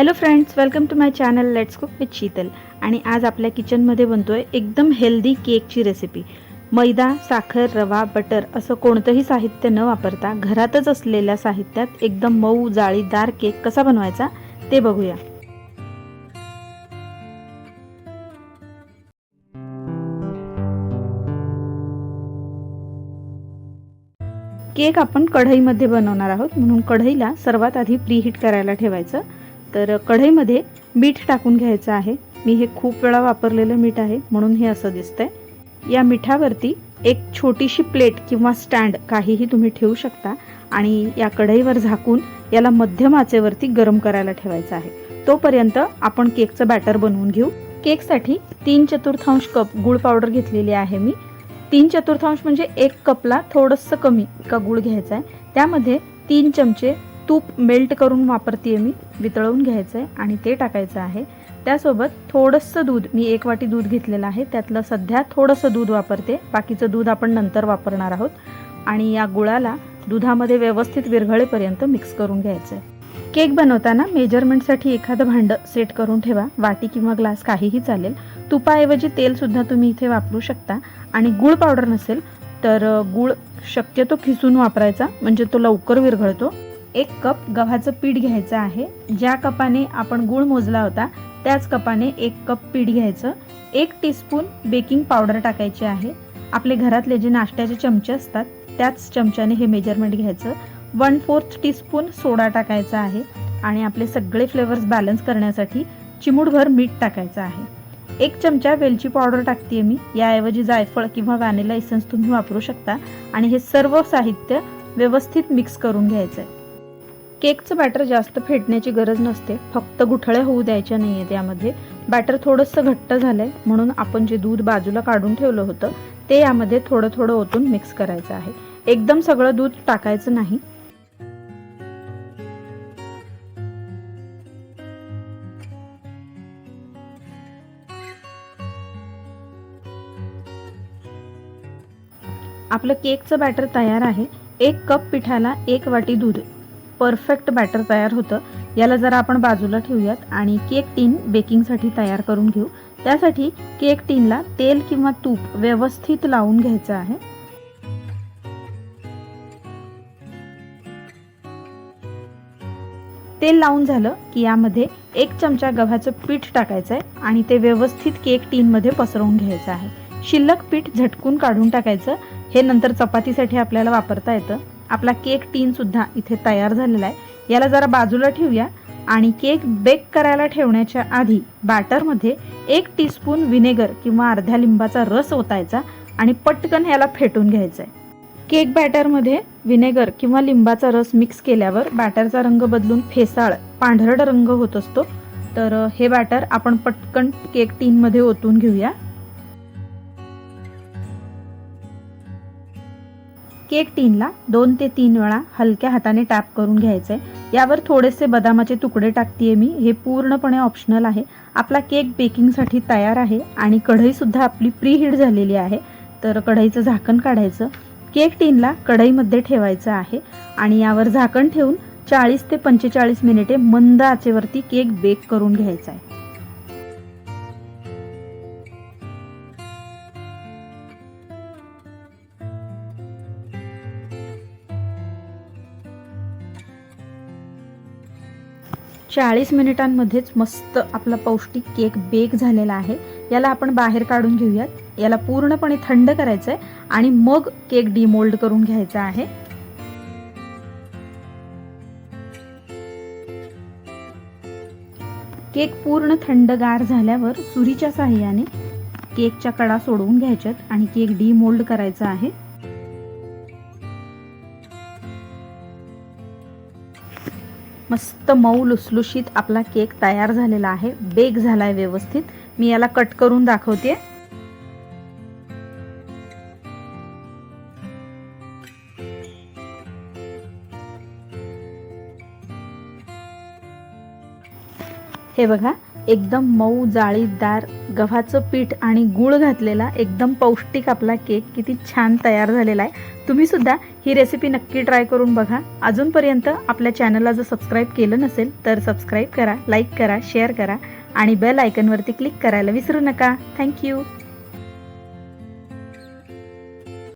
Hello friends welcome to my channel let's cook with Sheetal आणि आज आपल्या किचनमध्ये बनतोय एकदम हेल्दी केकची रेसिपी मैदा साखर रवा बटर असं कोणतंही साहित्य न वापरता घरातच असलेल्या साहित्यात एकदम मऊ जाळीदार केक कसा बनवायचा ते बघूया. केक आपण कढईमध्ये बनवणार आहोत म्हणून कढईला सर्वात आधी प्रीहीट करायला ठेवायचं. तर कढईमध्ये मीठ टाकून घ्यायचं आहे. मी हे खूप वेळा वापरलेलं मीठ आहे म्हणून हे असं दिसतंय. या मिठावरती एक छोटीशी प्लेट किंवा स्टँड काहीही तुम्ही ठेवू शकता आणि या कढईवर झाकून याला मध्यम आचेवरती गरम करायला ठेवायचं आहे. तोपर्यंत आपण केकचं बॅटर बनवून घेऊ. केकसाठी तीन चतुर्थांश कप गुळ पावडर घेतलेली आहे मी. तीन चतुर्थांश म्हणजे एक कपला थोडंसं कमी का गुळ घ्यायचा आहे. त्यामध्ये तीन चमचे तूप मेल्ट करून वापरते मी वितळवून घ्यायचं आहे आणि ते टाकायचं आहे. त्यासोबत थोडंसं दूध मी एक वाटी दूध घेतलेलं आहे. त्यातलं सध्या थोडंसं दूध वापरते. बाकीचं दूध आपण नंतर वापरणार आहोत. आणि या गुळाला दुधामध्ये व्यवस्थित विरघळेपर्यंत मिक्स करून घ्यायचं आहे केक बनवताना मेजरमेंटसाठी एखादं भांडं सेट करून ठेवा. वाटी किंवा ग्लास काहीही चालेल. तुपाऐवजी तेलसुद्धा तुम्ही इथे वापरू शकता. आणि गूळ पावडर नसेल तर गूळ शक्यतो खिसून वापरायचा. म्हणजे तो लवकर विरघळतो. एक कप गव्हाचं पीठ घ्यायचं आहे. ज्या कपाने आपण गूळ मोजला होता त्याच कपाने एक कप पीठ घ्यायचं. एक टीस्पून बेकिंग पावडर टाकायची आहे. आपले घरातले जे नाश्त्याचे चमचे असतात त्याच चमच्याने हे मेजरमेंट घ्यायचं. वन फोर्थ टीस्पून सोडा टाकायचा आहे आणि आपले सगळे फ्लेवर्स बॅलन्स करण्यासाठी चिमूटभर मीठ टाकायचं आहे. एक चमचा वेलची पावडर टाकते मी. याऐवजी जायफळ किंवा व्हॅनिला इसेन्स तुम्ही वापरू शकता आणि हे सर्व साहित्य व्यवस्थित मिक्स करून घ्यायचं आहे केकचं बॅटर जास्त फेटण्याची गरज नसते. फक्त गुठळ्या होऊ द्यायच्या नाही आहेत यामध्ये बॅटर थोडंसं घट्ट झालं आहे म्हणून आपण जे दूध बाजूला काढून ठेवलं होतं ते यामध्ये थोडं थोडं ओतून मिक्स करायचं आहे. एकदम सगळं दूध टाकायचं नाही. आपलं केकचं बॅटर तयार आहे. एक कप पिठाला एक वाटी दूध. परफेक्ट बॅटर तयार होतं. याला जरा आपण बाजूला ठेवूयात आणि केक टीन बेकिंगसाठी तयार करून घेऊ. त्यासाठी केक टीनला तेल किंवा तूप व्यवस्थित लावून घ्यायचं आहे. तेल लावून झालं की यामध्ये एक चमचा गव्हाचं पीठ टाकायचं आहे आणि ते व्यवस्थित केक टीनमध्ये पसरवून घ्यायचं आहे. शिल्लक पीठ झटकून काढून टाकायचं. हे नंतर चपातीसाठी आपल्याला वापरता येतं. आपला केक टीनसुद्धा इथे तयार झालेला आहे. याला जरा बाजूला ठेवूया आणि केक बेक करायला ठेवण्याच्या आधी बॅटरमध्ये एक टीस्पून विनेगर किंवा अर्ध्या लिंबाचा रस ओतायचा आणि पटकन याला फेटून घ्यायचा आहे केक बॅटरमध्ये विनेगर किंवा लिंबाचा रस मिक्स केल्यावर बॅटरचा रंग बदलून फेसाळ पांढरड रंग होत असतो. तर हे बॅटर आपण पटकन केक टीनमध्ये ओतून घेऊया. केक टीनला दोन ते तीन वेळा हलक्या हाताने टॅप करून घ्यायचं आहे यावर थोडेसे बदामाचे तुकडे टाकतीये मी. हे पूर्णपणे ऑप्शनल आहे. आपला केक बेकिंगसाठी तयार आहे आणि कढईसुद्धा आपली प्री हीट झालेली आहे. तर कढईचं झाकण काढायचं. केक टीनला कढईमध्ये ठेवायचं आहे आणि यावर झाकण ठेवून चाळीस ते पंचेचाळीस मिनिटे मंद आचेवरती केक बेक करून घ्यायचा आहे चाळीस मिनिटांमध्येच मस्त आपला पौष्टिक केक बेक झालेला आहे. याला आपण बाहेर काढून घेऊयात. याला पूर्णपणे थंड करायचं आहे आणि मग केक डिमोल्ड करून घ्यायचा आहे. केक पूर्ण थंडगार झाल्यावर सुरीच्या साह्याने केकच्या कडा सोडवून घ्यायच्यात आणि केक डिमोल्ड करायचा आहे. मस्त मऊ लुसलुशीत आपला केक तयार झालेला आहे. बेक झालाय व्यवस्थित. मी याला कट करून दाखवते हे बघा एकदम मऊ जाळीदार गव्हाचं पीठ आणि गूळ घातलेला एकदम पौष्टिक आपला केक किती छान तयार झालेला आहे. तुम्हीसुद्धा ही रेसिपी नक्की ट्राय करून बघा. अजूनपर्यंत आपल्या चॅनलला जर सबस्क्राईब केलं नसेल तर सबस्क्राईब करा लाईक करा शेअर करा आणि बेल आयकनवरती क्लिक करायला विसरू नका. थँक्यू